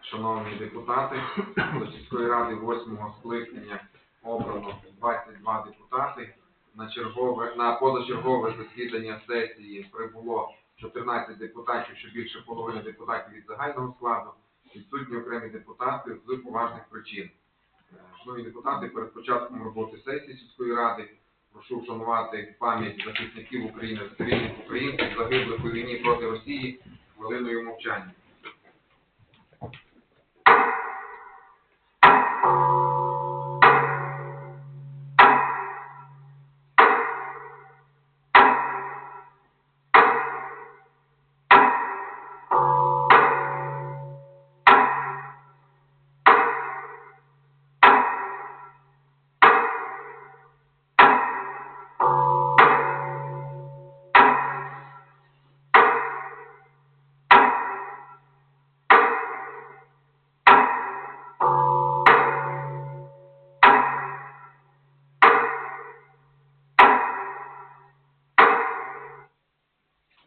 Шановні депутати, до сільської ради восьмого скликання обрано 22 депутати. На чергове на позачергове засідання сесії прибуло 14 депутатів, що більше половини депутатів від загального складу. Відсутні окремі депутати з поважних причин. Е, Шановні депутати, перед початком роботи сесії сільської ради прошу вшанувати пам'ять захисників України, цивільних українців, загиблих у війні проти Росії хвилиною мовчання.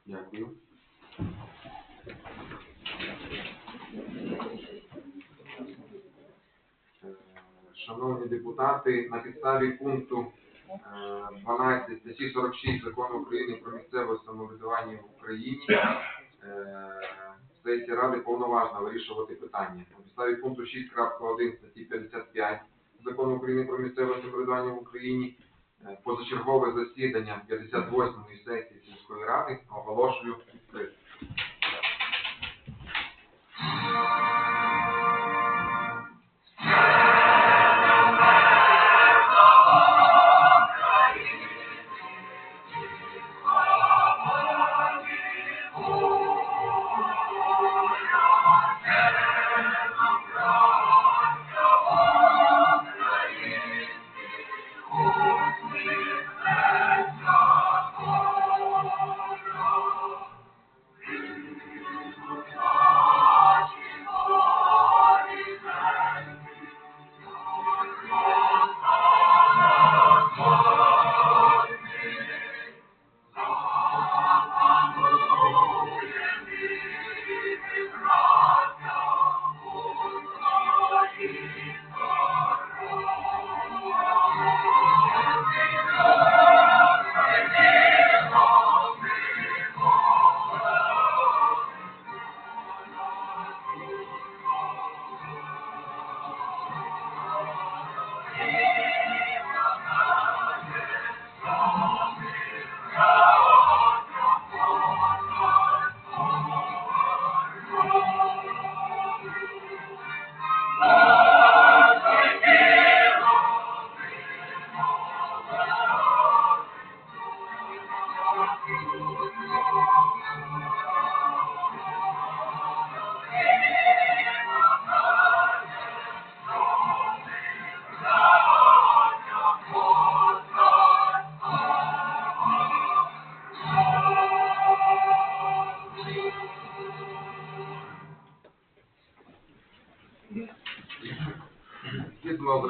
Дякую. Е, Шановні депутати, на підставі пункту е, 12 статті 46 Закону України про місцеве самоврядування в Україні е, сесія Ради повноважна вирішувати питання. На підставі пункту 6.1 статті 55 Закону України про місцеве самоврядування в Україні е, позачергове засідання 58-ї сесії оголошую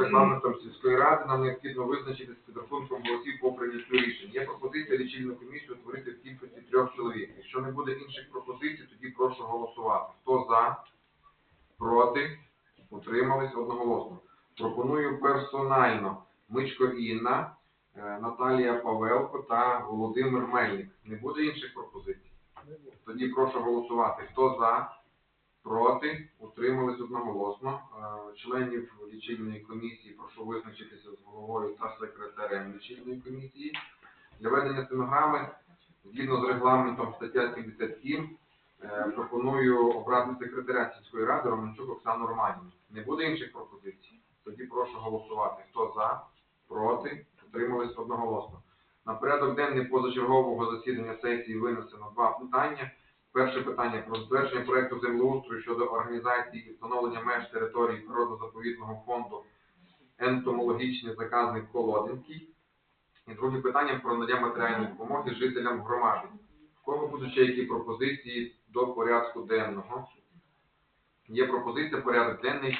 регламентом сільської ради, нам необхідно визначити з підрахунком голосів по прийняттю рішень. Є пропозиція лічильну комісію утворити в кількості трьох чоловік. Якщо не буде інших пропозицій, тоді прошу голосувати. Хто за, проти, утримались одноголосно. Пропоную персонально Мичко Інна, е, Наталія Павелко та Володимир Мельник. Не буде інших пропозицій? Тоді прошу голосувати. Хто за, проти, утримались одноголосно. Е, Членів лічильної комісії прошу визначитися з головою та секретарем лічильної комісії. Для ведення стенограми, згідно з регламентом стаття 77, е, пропоную обрати секретаря сільської ради Романчук Оксану Романівну. Не буде інших пропозицій? Тоді прошу голосувати. Хто за, проти, утримались одноголосно. На порядок денний позачергового засідання сесії винесено два питання. Перше питання про затвердження проекту землеустрою щодо організації і встановлення меж території природно-заповідного фонду ентомологічний заказник Колодинський. І друге питання про надання матеріальної допомоги жителям громади. В кого будуть ще які пропозиції до порядку денного? Є пропозиція порядок денний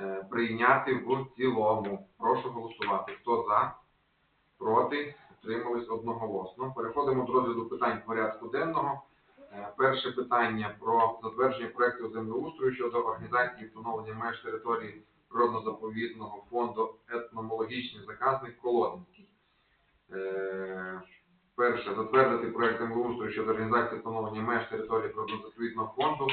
е, прийняти в цілому. Прошу голосувати. Хто за? Проти? Утримались одноголосно. Переходимо до розгляду питань порядку денного. Е, Перше питання про затвердження проекту землеустрою щодо організації встановлення меж території природно-заповідного фонду етномологічний заказник Колодинський. Е, Перше, затвердити проект землеустрою щодо організації встановлення меж території природно-заповідного фонду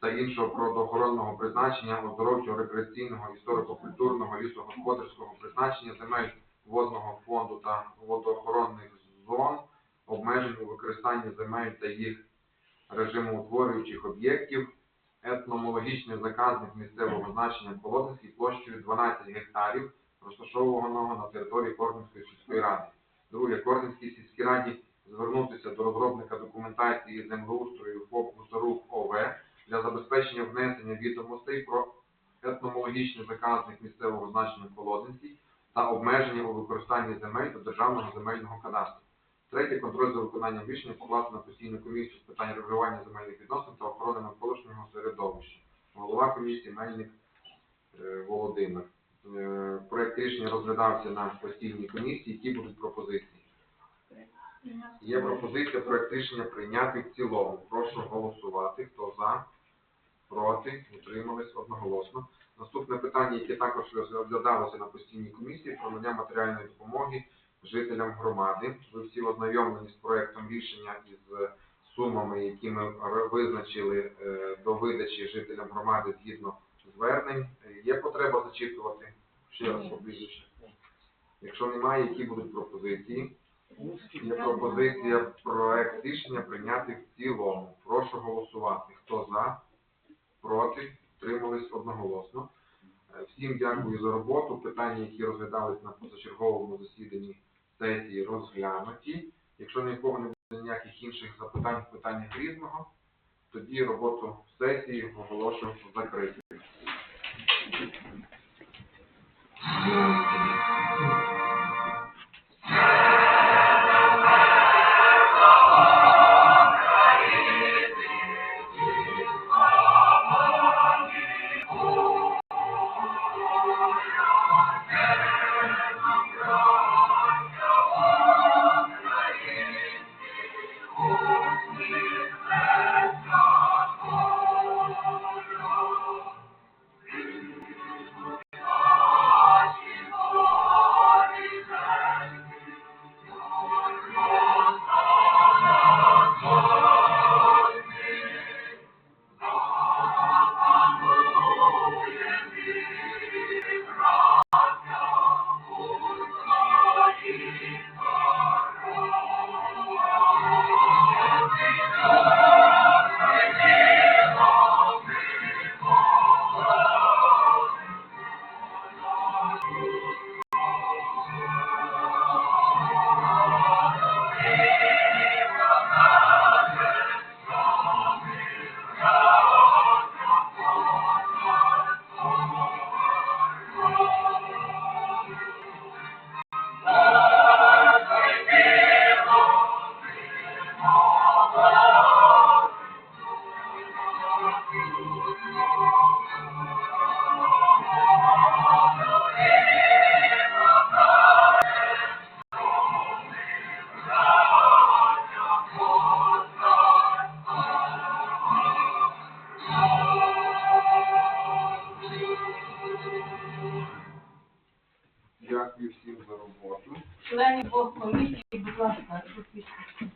та іншого природоохоронного призначення, оздоровчого, рекреаційного, історико-культурного, лісогосподарського призначення земель водного фонду та водоохоронних зон, обмежень у використанні земель та їх режимоутворюючих об'єктів, етномологічний заказник місцевого значення Колодинський площею 12 гектарів, розташованого на території Корнівської сільської ради. Друге, Корнівській сільській раді звернутися до розробника документації землеустрою ФОП Гусарук ОВ для забезпечення внесення відомостей про етномологічний заказник місцевого значення Колодинський та обмеження у використанні земель до державного земельного кадастру. Третє, контроль за виконанням рішення покласти на постійну комісію з питань регулювання земельних відносин та охорони навколишнього середовища. Голова комісії Мельник е, Володимир. Е, Проект рішення розглядався на постійній комісії. Які будуть пропозиції? Є пропозиція проект рішення прийняти в цілому. Прошу голосувати. Хто за? Проти? Утримались одноголосно. Наступне питання, яке також розглядалося на постійній комісії, про надання матеріальної допомоги жителям громади. Ви всі ознайомлені з проектом рішення із сумами, які ми визначили е, до видачі жителям громади згідно звернень. Є потреба зачитувати ще раз поближче? Якщо немає, які будуть пропозиції? Є пропозиція проект рішення прийняти в цілому. Прошу голосувати. Хто за? Проти? Тримались одноголосно. Е, Всім дякую за роботу. Питання, які розглядались на позачерговому засіданні сесії розглянуті. Якщо ні в кого не буде ніяких інших запитань в питаннях різного, тоді роботу сесії оголошую закритою.